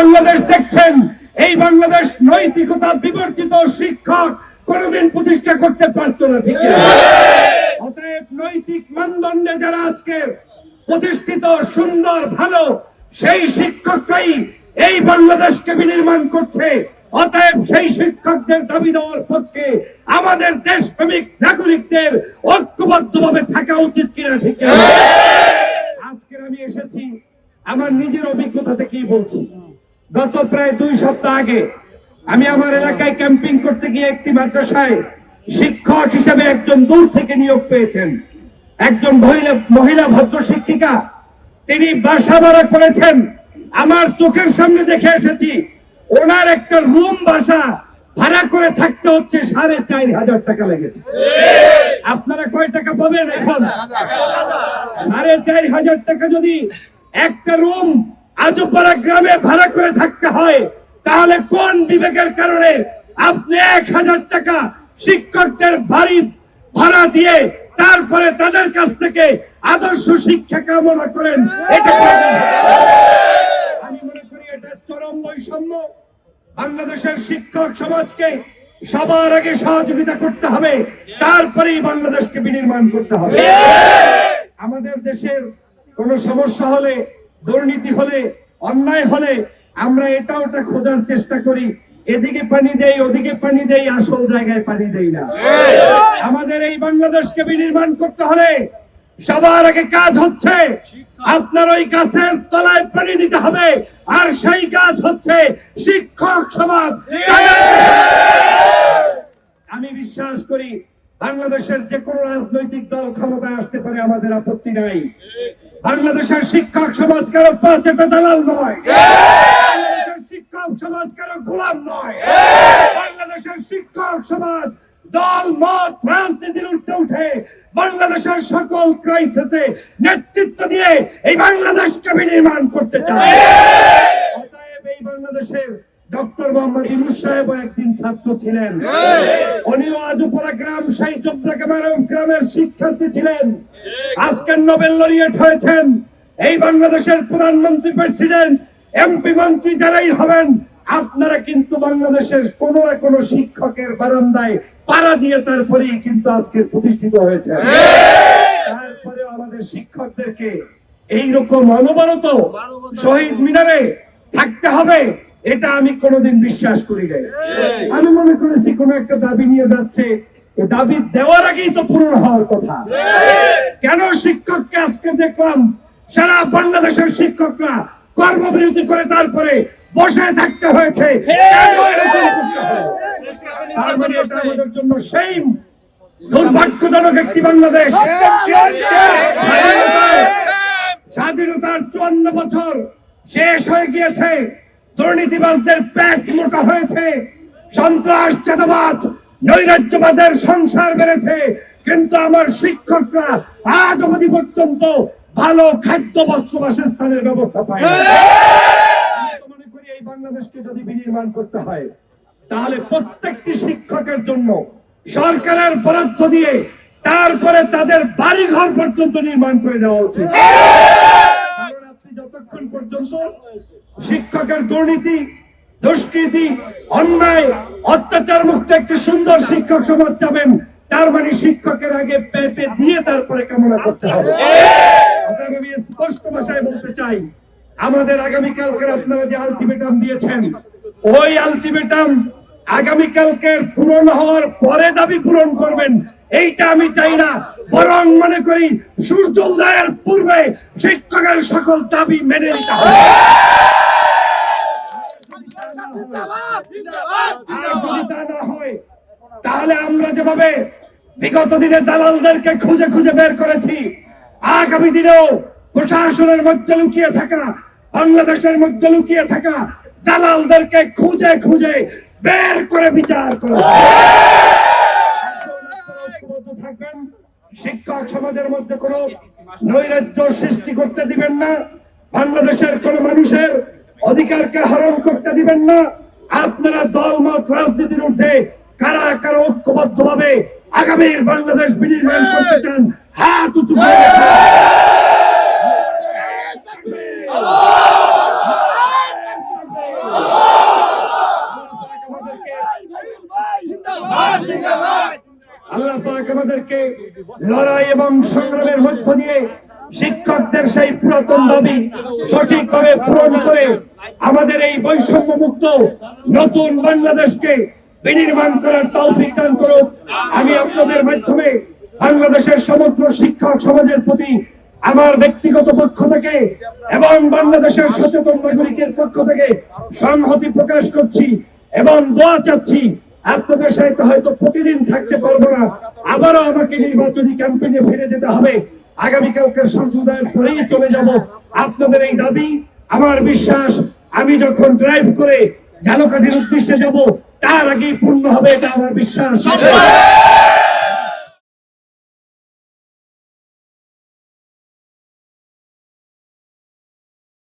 বাংলাদেশ দেখছেন, এই বাংলাদেশ নৈতিকতা বিবর্জিত শিক্ষক কোনোদিন প্রতিষ্ঠা করতে পারতো না, ঠিক অতএব নৈতিক মানদণ্ডে যারা আজকে প্রতিষ্ঠিত, সুন্দর, ভালো, সেই শিক্ষকরাই এই বাংলাদেশকে বিনির্মাণ করছে। অতএব সেই শিক্ষকদের দাবি দেওয়ার পক্ষে আমাদের দেশপ্রেমিক নাগরিকদের ঐক্যবদ্ধভাবে থাকা উচিত কিনা, ঠিক? আজকের আমি এসেছি, আমার নিজের অভিজ্ঞতা থেকেই বলছি। গত প্রায় দুই সপ্তাহ আগে আমি আমার এলাকায় ক্যাম্পিং করতে গিয়ে একটি মাদ্রাসায় শিক্ষক হিসেবে একজন দূর থেকে নিয়োগ পেয়েছেন। একজন মহিলা মহিলা ভদ্র শিক্ষিকা। তিনি বাসা ভাড়া করেছেন। আমার চোখের সামনে দেখে এসেছি, ওনার একটা রুম বাসা ভাড়া করে থাকতে হচ্ছে সাড়ে চার হাজার টাকা লেগেছে। আপনারা কয় টাকা পাবেন এখন? সাড়ে চার হাজার টাকা যদি একটা রুম আজপাড়া গ্রামে ভাড়া করে থাকতে হয় তাহলে কোন বিবেকের কারণে আপনি এক হাজার টাকা শিক্ষকদের বাড়ি ভাড়া দিয়ে তারপরে তাদের কাছ থেকে আদর্শ শিক্ষা কামনা করেন? এটা আমি মনে করি এটা চরম বৈষম্য। বাংলাদেশের শিক্ষক সমাজকে সবার আগে সহযোগিতা করতে হবে তারপরেই বাংলাদেশকে বিনির্মাণ করতে হবে। আমাদের দেশের কোনো সমস্যা হলে দুর্নীতি হলে অন্যায় হলে আমরা এটা ওটা খোঁজার চেষ্টা করি। এদিকে পানি দেই ওদিকে পানি দেই আসল জায়গায় পানি দেই না। আমাদের এই বাংলাদেশকে বিনির্মাণ করতে হলে সবার আগে কাজ হচ্ছে আপনার ওই গাছের তলায় পানি দিতে হবে আর সেই কাজ হচ্ছে শিক্ষক সমাজ। আমি বিশ্বাস করি বাংলাদেশের যে কোনো রাজনৈতিক দল ক্ষমতায় আসতে পারে আমাদের আপত্তি নাই। বাংলাদেশের শিক্ষক সমাজ কারও পাঁচটা দালাল নয়। বাংলাদেশের শিক্ষক সমাজ কারও গোলাম নয়। বাংলাদেশের শিক্ষক সমাজ দল মত রাজনীতির উঠতে উঠে বাংলাদেশের সকল ক্রাইসিসে নেতৃত্ব দিয়ে এই বাংলাদেশকে বিনির্মাণ করতে চায়। অতএব এই বাংলাদেশের ডক্টর মোহাম্মদ ইউনুস সাহেব একদিন ছাত্র ছিলেন। উনিও আজুপরা গ্রাম সেই চট্টগ্রামের গ্রামের শিক্ষার্থী ছিলেন। আজকের নোবেল লরিয়েট হয়েছেন এই বাংলাদেশের প্রধানমন্ত্রী প্রেসিডেন্ট, এমপি মন্ত্রী যারাই হবেন, আপনারা কিন্তু বাংলাদেশের কোন না কোন শিক্ষকের বারান্দায় পাড়া দিয়ে তারপরেই কিন্তু আজকের প্রতিষ্ঠিত হয়েছে তারপরে আমাদের শিক্ষকদেরকে এইরকম অনবরত শহীদ মিনারে থাকতে হবে, এটা আমি কোনোদিন বিশ্বাস করি নাই। আমি মনে করেছি কোন একটা দাবি নিয়ে যাচ্ছে দাবি দেওয়ার আগেই তো পূরণ হওয়ার কথা। কেন শিক্ষককে আজকে দেখলাম সারা বাংলাদেশের শিক্ষকরা কর্মবিরতি করে তারপরে বসে থাকতে হয়েছে? হয়? মানে এটা আমাদের জন্য সেই দুর্ভাগ্যজনক একটি বাংলাদেশ। স্বাধীনতার- চুয়ান্ন বছর শেষ হয়ে গিয়েছে। দুর্নীতিবাজদের পেট মোটা হয়েছে। সন্ত্রাস চাঁদাবাজ নৈরাজ্যবাদের সংসার বেড়েছে কিন্তু আমার শিক্ষকরা আজ অবধি পর্যন্ত ভালো খাদ্য বস্ত্র বাসস্থানের ব্যবস্থা পায় মনে করি এই বাংলাদেশকে যদি বিনির্মাণ করতে হয় তাহলে প্রত্যেকটি শিক্ষকের জন্য সরকারের বরাদ্দ দিয়ে তারপরে তাদের বাড়ি ঘর পর্যন্ত নির্মাণ করে দেওয়া উচিত। যতক্ষণ পর্যন্ত শিক্ষকের দুর্নীতি দুষ্কৃতি, অন্যায়, অত্যাচার মুক্ত একটি সুন্দর শিক্ষক সমাজ চাবেন। তার মানে শিক্ষকের আগে পেটে দিয়ে তারপরে কামনা করতে হবে। আমি স্পষ্ট ভাষায় বলতে চাই, আমাদের আগামীকালকের আপনারা যে আলটিমেটাম দিয়েছেন, ওই আলটিমেটাম আগামীকালকের পূরণ হওয়ার পরে দাবি পূরণ করবেন। এইটা আমি চাই না, বরং মনে করি সূর্য উদয়ের পূর্বে শিক্ষকের সকল দাবি মেনে নিতে হবে। আর যদি তা না হয় তাহলে আমরা যেভাবে বিগত দিনে দালালদেরকে খুঁজে খুঁজে বের করেছি আগামী দিনেও প্রশাসনের মধ্যে লুকিয়ে থাকা বাংলাদেশের মধ্যে লুকিয়ে থাকা দালালদেরকে খুঁজে খুঁজে বের করে বিচার করা। থাকবেন শিক্ষক সমাজের মধ্যে কোন নৈরাজ্য সৃষ্টি করতে দিবেন না বাংলাদেশের কোন মানুষের অধিকারকে হরণ করতে দিবেন না। আপনারা দলমত রাজনীতির ঊর্ধ্বে কারা কারা ঐক্যবদ্ধ ভাবে আগামীর বাংলাদেশ বিনির্মাণ করতে চান, হাত উঁচু আল্লাহ পাক আমাদেরকে লড়াই এবং সংগ্রামের মধ্য দিয়ে শিক্ষকদের সেই পুরাতন দাবি সঠিকভাবে পূরণ করে আমাদের এই বৈষম্য মুক্ত নতুন বাংলাদেশকে বিনির্মাণ করার তৌফিক দান করুক। আমি আপনাদের মাধ্যমে বাংলাদেশের সমগ্র শিক্ষক সমাজের প্রতি আমার ব্যক্তিগত পক্ষ থেকে এবং বাংলাদেশের সচেতন নাগরিকের পক্ষ থেকে সংহতি প্রকাশ করছি এবং দোয়া চাচ্ছি, আপনাদের সাথে হয়তো প্রতিদিন থাকতে পারব না। আবারও আমাকে নির্বাচনী ক্যাম্পেইনে ফিরে যেতে হবে। আগামীকালকের সূর্যোদয়ের পরেই চলে যাব। আপনাদের এই দাবি, আমার বিশ্বাস, আমি যখন ড্রাইভ করে ঝালকাঠির উদ্দেশ্যে যাব, তার আগেই পূর্ণ হবে এটা আমার বিশ্বাস।